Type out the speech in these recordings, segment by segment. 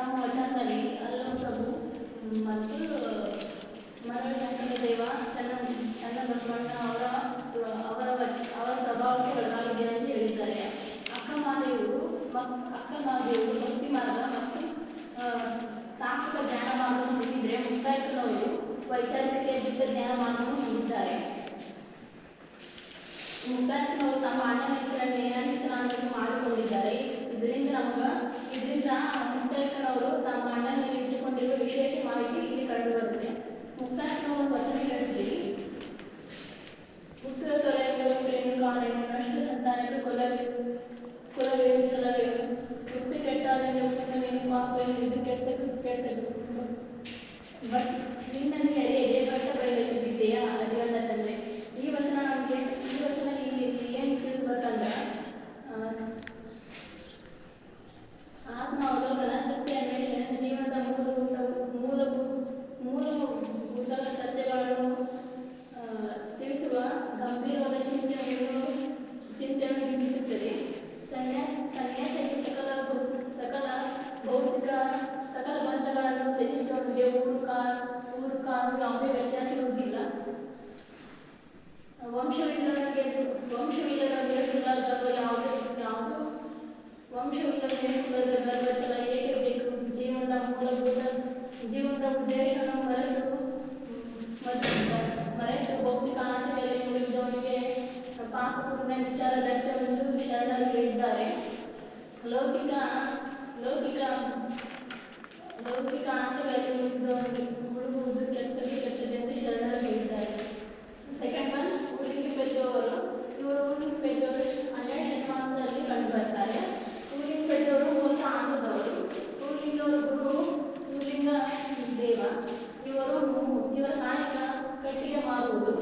ತಮ್ಮ ವಚನದಲ್ಲಿ ಅಲ್ಲ ಪ್ರಭು, ಮತ್ತು ಮರಶಂಕರ ದೇವ, ತನ್ನ ತನ್ನ ಬಸವಣ್ಣ ಅವರ ಅವರ ಅವರ ಪ್ರಭಾವಕ್ಕೆ ಒಳಗಾಗಿದೆ ಅಂತ ಹೇಳಿದ್ದಾರೆ. ಅಕ್ಕಮಹಾದೇವರು ಮಕ್ ಅಕ್ಕಮಹಾದೇವರು ಭಕ್ತಿ ಮಾರ್ಗ ಮತ್ತು ತಾಂತ್ರಿಕ ಜ್ಞಾನ ಮಾರ್ಗವನ್ನು ಹೊಂದಿದ್ರೆ ಮುಕ್ತಾಯಕನವರು ವೈಚಾರಿಕ ಯುದ್ಧ ಜ್ಞಾನ ಮಾರ್ಗವನ್ನು ಹೊಂದಿದ್ದಾರೆ. ಮುಕ್ತಾಯಕನವರು ತಮ್ಮ ಅಣ್ಣನ ಹೆಸರನ್ನೇ ಪುಣ್ಯವೇನು ಪಾಪವೇನು ಇದು ಕೆಟ್ಟದು ಕೆಟ್ಟದು ಬಟ್ ನಿನ್ನನ್ನು ಎದೆ ಬಟ್ಟ ಬಯಲಲ್ಲಿ ಬಿದ್ದೆಯಾ ಅಜಗಣ್ಣ ವಂಶವಿಲ್ಲದವನಿಗೆ ಕುಲದ ಗರ್ವ ಛಲ ಏಕೆ ಬೇಕು ಜೀವನದ ಮೂಲಭೂತ ಜೀವನದ ಉದ್ದೇಶವನ್ನು ಮರೆತು ಮತ್ತು ಮರೆತು ಭೌತಿಕ ಆಸೆಯಲ್ಲಿ ಮುಳುಗಿದವನಿಗೆ ಪಾಪ ಪುಣ್ಯ ವಿಚಾರ ದಟ್ಟವೆಂದು ಶರಣರು ಹೇಳಿದ್ದಾರೆ ಲೌಕಿಕ ಲೌಕಿಕ ಲೌಕಿಕ ಆಸೆಗಳಲ್ಲಿ ಮುಳುಗಿದವನಿಗೆ ಇವರು ಇವರ ನಾಯಕ ಕಟ್ಟಿಗೆ ಮಾರುವುದು.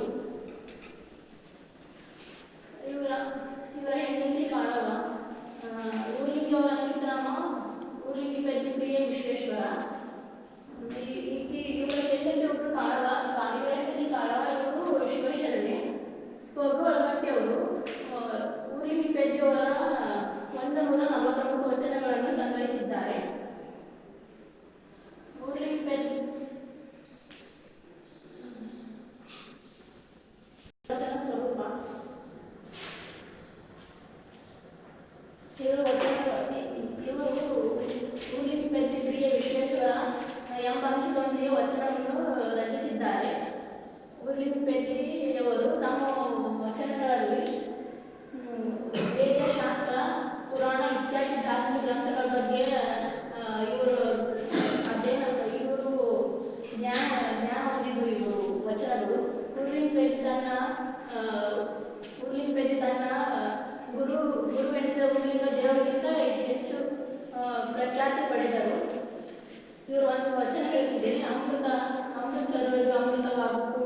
ಪೆದ್ದಿಯವರು ತಮ್ಮ ವಚನಗಳಲ್ಲಿ ವೇದಶಾಸ್ತ್ರ, ಪುರಾಣ ಇತ್ಯಾದಿ ಧಾರ್ಮಿಕ ಗ್ರಂಥಗಳ ಬಗ್ಗೆ ಇವರು ಅಧ್ಯಯನ ಇವರು ಜ್ಞಾನ ಜ್ಞಾನ ಹೊಂದಿದ್ರು ಇವರು ವಚನಗಳು. ಉರ್ಲಿನ್ ಪೆದ್ದಿ ತನ್ನ ತನ್ನ ಗುರು ಗುರುವೆನಿಸಿದ ಉರ್ಲಿಂಗ ದೇವರಿಗಿಂತ ಹೆಚ್ಚು ಪ್ರಖ್ಯಾತಿ ಪಡೆದರು. ಇವರು ಒಂದು ವಚನ ಹೇಳ್ತಿದ್ದೇನೆ, ಅಮೃತ ಅಮೃತ ಚಲುವುದು ಅಮೃತವಾಗುವುದಲ್ಲದೆ